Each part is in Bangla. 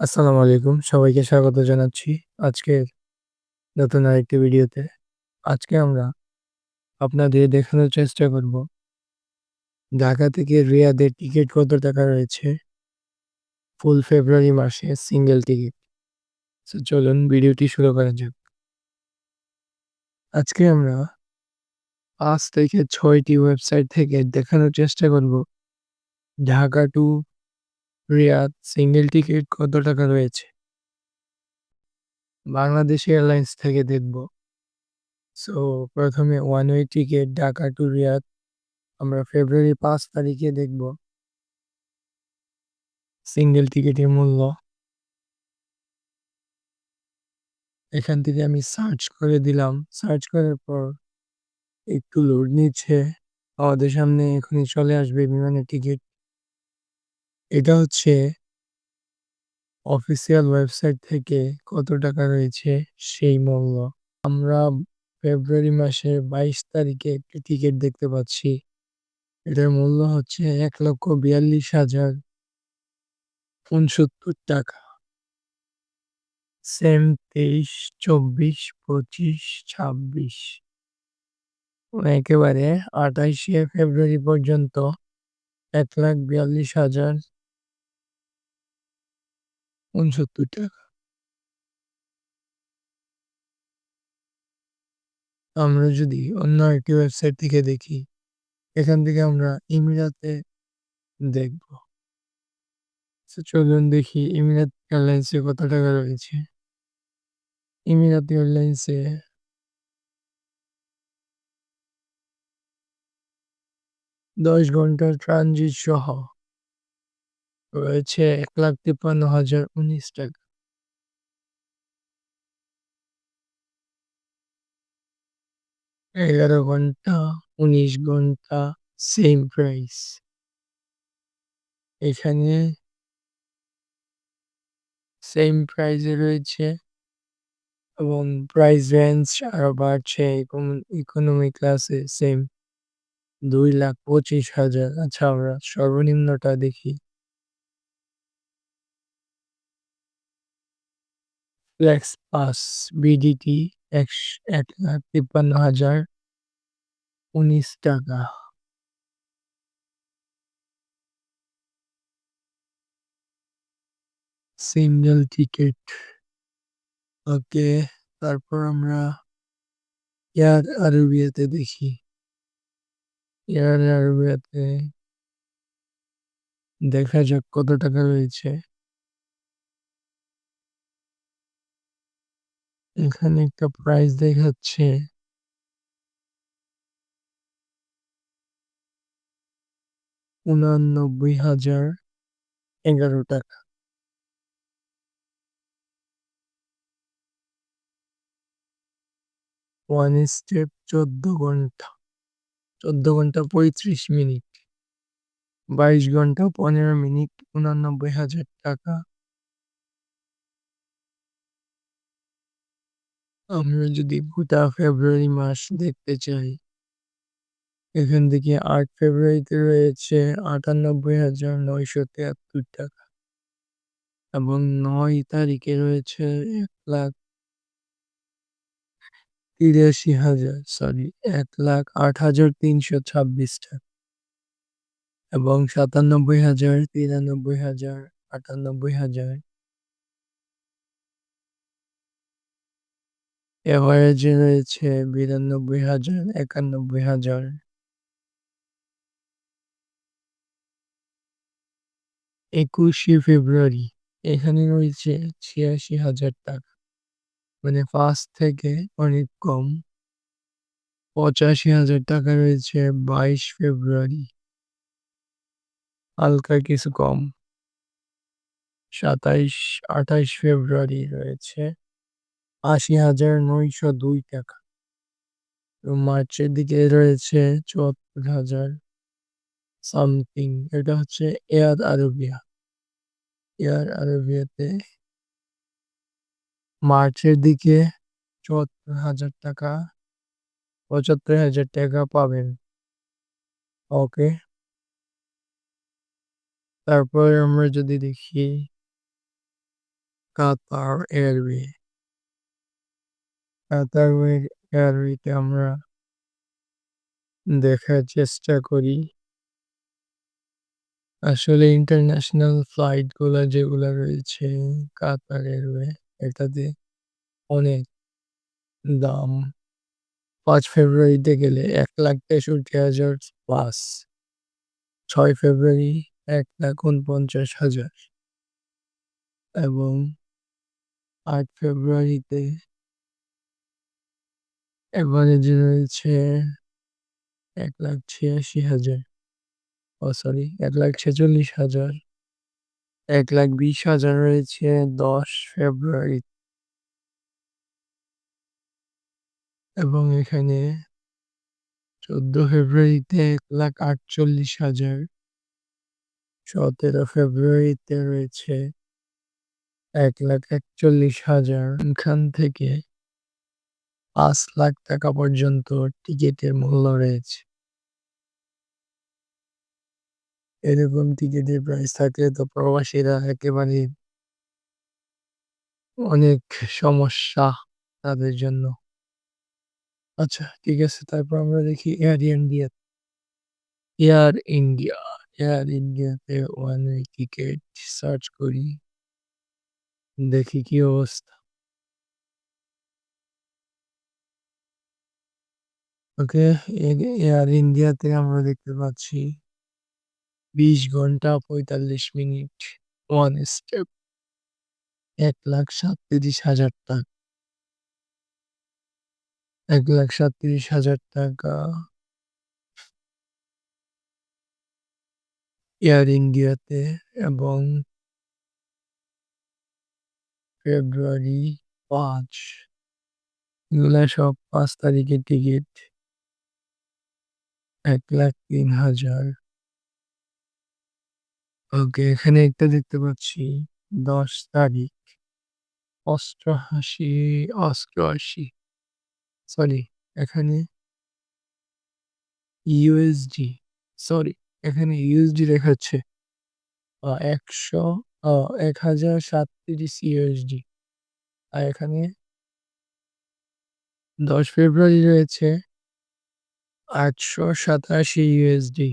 আসসালামু আলাইকুম। সবাইকে স্বাগত জানাচ্ছি আজকের নতুন আরেকটি ভিডিওতে। আজকে আমরা আপনাদের দেখানোর চেষ্টা করব ঢাকা থেকে রিয়াদের টিকিট কত টাকা রয়েছে ফুল ফেব্রুয়ারি মাসে সিঙ্গেল টিকিট। চলুন ভিডিওটি শুরু করা যাক। আজকে আমরা পাঁচ থেকে ছয়টি ওয়েবসাইট থেকে দেখানোর চেষ্টা করব Dhaka to Riyadh single ticket কত টাকা রয়েছে? বাংলাদেশ এয়ারলাইন্স থেকে দেখব। সো প্রথমে one way ticket Dhaka to Riyadh আমরা ফেব্রুয়ারি পাঁচ তারিখে দেখব। সিঙ্গেল টিকিটের মূল্য। এখান থেকে আমি সার্চ করে দিলাম। সার্চ করার পর একটু লোড নিচ্ছে। আমাদের সামনে এখনই চলে আসবে বিমানের টিকিট। এটা হচ্ছে অফিসিয়াল ওয়েবসাইট থেকে কত টাকা রয়েছে সেই মূল্য। আমরা ফেব্রুয়ারি মাসের ২২ তারিখে একটি টিকিট দেখতে পাচ্ছি। এটার মূল্য হচ্ছে ৳১,৪২,০৬৯ টাকা। সেম ২৩, ২৪, ২৫, ২৬ একেবারে ২৮শে ফেব্রুয়ারি পর্যন্ত ৳১,৪২,০০০ উনসত্তর টাকা। আমরা যদি অন্য একটি ওয়েবসাইট থেকে দেখি, এখান থেকে আমরা ইমিরাতে দেখব। চলুন দেখি ইমিরাত এয়ারলাইন্সে কত টাকা রয়েছে। ইমিরাত এয়ারলাইন্সে দশ ঘণ্টার ট্রানজিট সহ রয়েছে এক লাখ তিপ্পান্ন হাজার উনিশ টাকা। এগারো ঘণ্টা, উনিশ ঘণ্টা সেম প্রাইস। এখানে সেম প্রাইসে রয়েছে এবং প্রাইস রেঞ্জ আরও বাড়ছে ইকোনমি ক্লাসে সেম দুই লাখ পঁচিশ হাজার আচ্ছা আমরা সর্বনিম্নটা দেখি ফ্লেক্স পাস বিডিটি এক তিপ্পান্ন হাজার উনিশ টাকা। Single ticket. ওকে, তারপর আমরা এয়ার আরবিয়াতে দেখি। এয়ার আরবিয়াতে দেখা যাক কত টাকা রয়েছে। এখানে একটা প্রাইস দেখাচ্ছে। উনানব্বই হাজার এগারো টাকা। ওয়ান স্টেপ চোদ্দ ঘণ্টা। চোদ্দ ঘণ্টা পঁয়ত্রিশ মিনিট। বাইশ ঘণ্টা পনেরো মিনিট, উনানব্বই হাজার টাকা। আমরা যদি গোটা ফেব্রুয়ারি মাস দেখতে চাই। এখান থেকে আট ফেব্রুয়ারিতে রয়েছে আটানব্বই হাজার নয়শো তিয়াত্তর টাকা। এবং নয় তারিখে রয়েছে এক লাখ তিরাশি হাজার সরি এক লাখ আট হাজার তিনশো ছাব্বিশ টাকা। এবং সাতানব্বই হাজার তিরানব্বই হাজার আটানব্বই হাজার এভারেজে রয়েছে বিরানব্বই হাজার, একানব্বই হাজার। একুশে ফেব্রুয়ারি, এখানে রয়েছে ছিয়াশি হাজার টাকা। মানে ফার্স্ট থেকে অনেক কম। পঁচাশি হাজার টাকা রয়েছে বাইশ ফেব্রুয়ারি। হালকা কিছু কম। সাতাইশ, আঠাইশ ফেব্রুয়ারি রয়েছে। আশি হাজার নয়শো দুই টাকা। মার্চের দিকে রয়েছে চুয়াত্তর হাজার সামথিং। এটা হচ্ছে এয়ার আরবিয়া। এয়ার আরবিয়াতে মার্চের দিকে চুয়াত্তর হাজার টাকা, পঁচাত্তর হাজার টাকা পাবেন। ওকে। তারপর আমরা যদি দেখি কাতার এয়ারওয়ে। কাতার এয়ারওয়েতে আমরা দেখার চেষ্টা করি। আসলে ইন্টারন্যাশনাল ফ্লাইটগুলা যেগুলা রয়েছে কাতার এয়ারওয়ে এটাতে অনেক দাম। পাঁচ ফেব্রুয়ারিতে গেলে এক লাখ তেষট্টি হাজার প্লাস ছয় ফেব্রুয়ারি এক লাখ উনপঞ্চাশ হাজার। এবং আট ফেব্রুয়ারিতে যে রয়েছে এক লাখ ছিয়াশি হাজার। ও সরি এক লাখ ছেচল্লিশ হাজার। এক লাখ বিশ হাজার রয়েছে দশ ফেব্রুয়ারি। এবং এখানে চোদ্দ ফেব্রুয়ারিতে এক লাখ আটচল্লিশ হাজার। সতেরো ফেব্রুয়ারিতে রয়েছে এক লাখ একচল্লিশ হাজার। এখান থেকে পাঁচ লাখ টাকা পর্যন্ত টিকিটের মূল্য রয়েছে। এরকম টিকিটের প্রাইস থাকলে তো প্রবাসীরা একেবারে অনেক সমস্যা তাদের জন্য। আচ্ছা ঠিক আছে, তারপর আমরা দেখি air India air India air ইন্ডিয়াতে ওয়ান ওয়ে টিকিট সার্চ করি। দেখি কি অবস্থা। ওকে এয়ার ইন্ডিয়াতে আমরা দেখতে পাচ্ছি। বিশ ঘণ্টা পঁয়তাল্লিশ মিনিট ওয়ান স্টেপ এক লাখ সাতত্রিশ হাজার টাকা। এক লাখ সাতত্রিশ হাজার টাকা। এয়ার ইন্ডিয়াতে এবং ফেব্রুয়ারি পাঁচ। এগুলা সব পাঁচ তারিখের টিকিট। এক লাখ তিন হাজার। ওকে, এখানে একটা দেখতে পাচ্ছি। দশ তারিখ। অষ্টআশি অষ্টআশি। সরি, এখানে ইউএসডি সরি, এখানে ইউএসডি দেখাচ্ছে। একশো এক হাজার সাতত্রিশ ইউএসডি আর এখানে দশ ফেব্রুয়ারি রয়েছে। আটশো সাতাশি ইউএসডি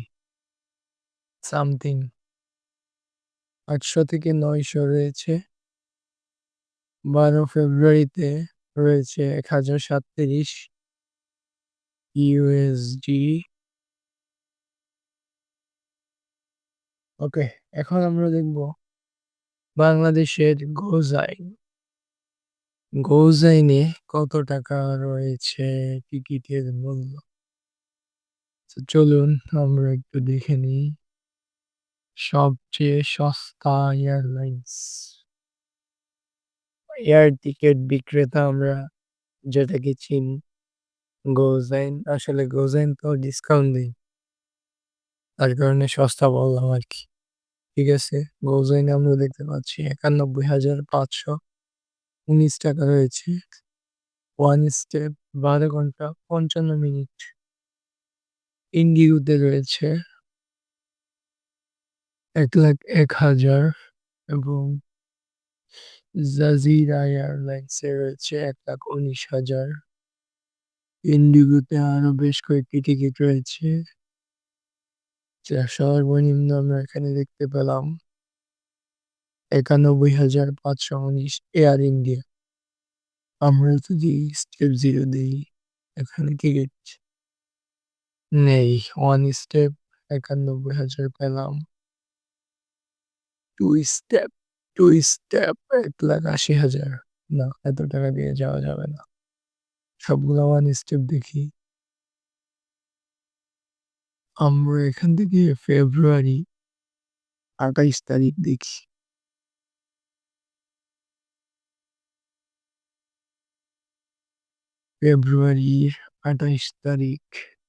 সামথিং। আটশো থেকে নয়শো রয়েছে। বারো ফেব্রুয়ারিতে রয়েছে এক হাজার সাতত্রিশ ইউএসডি ওকে, এখন আমরা দেখব বাংলাদেশের গোজাইন। গোজাইনে কত টাকা রয়েছে? টিকিটের মূল্য। চলুন আমরা একটু দেখে নিই। সবচেয়ে সস্তা এয়ারলাইন্স এয়ার টিকিট বিক্রেতা আমরা যেটাকে চিনি গোজাইন আসলে গোজাইন তো ডিসকাউন্ট দেয় তার কারণে সস্তা বললাম আর কি। ঠিক আছে গোজাইন আমরা দেখতে পাচ্ছি একানব্বই হাজার পাঁচশো। উনিশ টাকা রয়েছে ওয়ান স্টেপ বারো ঘণ্টা, পঞ্চান্ন মিনিট। ইন্ডিগোতে রয়েছে। এক লাখ এক হাজার এবং জাজিরা এয়ারলাইন্সে রয়েছে এক লাখ উনিশ হাজার। ইন্ডিগোতে আরও বেশ কয়েকটি টিকিট রয়েছে। যা সর্বনিম্ন আমরা এখানে দেখতে পেলাম। একানব্বই হাজার পাঁচশো উনিশ এয়ার ইন্ডিয়া। আমরা যদি স্টেপ জিরো দিই, এখানে টিকিট নেই ওয়ান স্টেপ একানব্বই হাজার পেলাম। টু স্টেপ টু স্টেপ এক লাখ আশি হাজার। না, এত টাকা দিয়ে যাওয়া যাবে না। সবগুলো ওয়ান স্টেপ দেখি। আমরা এখান থেকে ফেব্রুয়ারি আঠাইশ তারিখ দেখি। ফেব্রুয়ারির আঠাইশ তারিখ।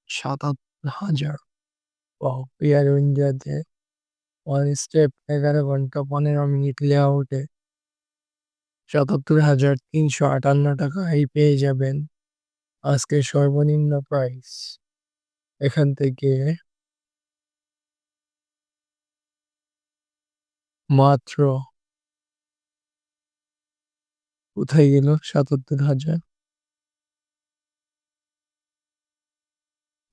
সাতাত্তর হাজার এয়ার ইন্ডিয়াতে ওয়ান স্টেপ এগারো ঘণ্টা পনেরো মিনিট লেআউটে সাতাত্তর হাজার তিনশো আটান্ন টাকায় পেয়ে যাবেন। আজকের সর্বনিম্ন প্রাইস এখান থেকে মাত্র কোথায় গেল? সাতাত্তর হাজার।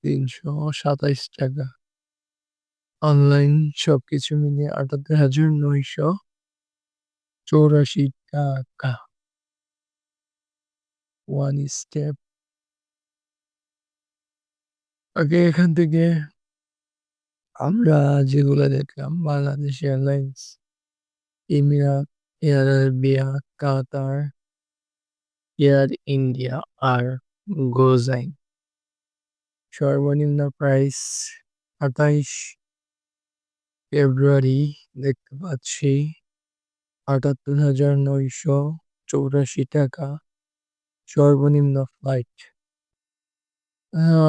তিনশো সাতাইশ টাকা। অনলাইন সবকিছু মিলিয়ে আটাত্তর হাজার নয়শো চৌরাশি টাকা। ওয়ান স্টেপ আগে এখান থেকে আমরা যেগুলো দেখলাম, Bangladesh airlines Emirates air Arabia Qatar air India আর গোজাইন সর্বনিম্ন প্রাইস আঠাইশ ফেব্রুয়ারি দেখতে পাচ্ছি। আটাত্তর হাজার নয়শো চৌরাশি টাকা। সর্বনিম্ন ফ্লাইট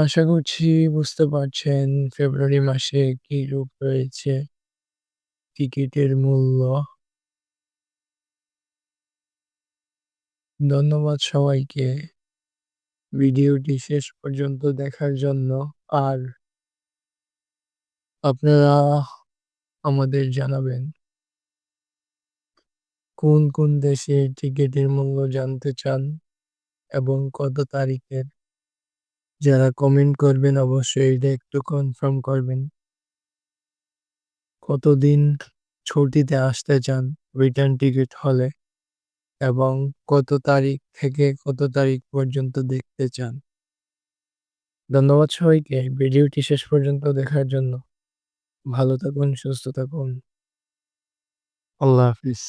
আশা করছি বুঝতে পারছেন ফেব্রুয়ারি মাসে কি রূপ রয়েছে। টিকিটের মূল্য। ধন্যবাদ সবাইকে। ভিডিওটি শেষ পর্যন্ত দেখার জন্য আর আপনারা আমাদের জানাবেন। কোন কোন দেশে টিকিটের মূল্য জানতে চান এবং কত তারিখের? যারা কমেন্ট করবেন অবশ্যই এটা একটু কনফার্ম করবেন। কতদিন ছুটিতে আসতে চান রিটার্ন টিকিট হলে? এবং কত তারিখ থেকে কত তারিখ পর্যন্ত দেখতে চান। ধন্যবাদ সবাইকে, ভিডিওটি শেষ পর্যন্ত দেখার জন্য। ভালো থাকুন, সুস্থ থাকুন। আল্লাহ হাফিজ।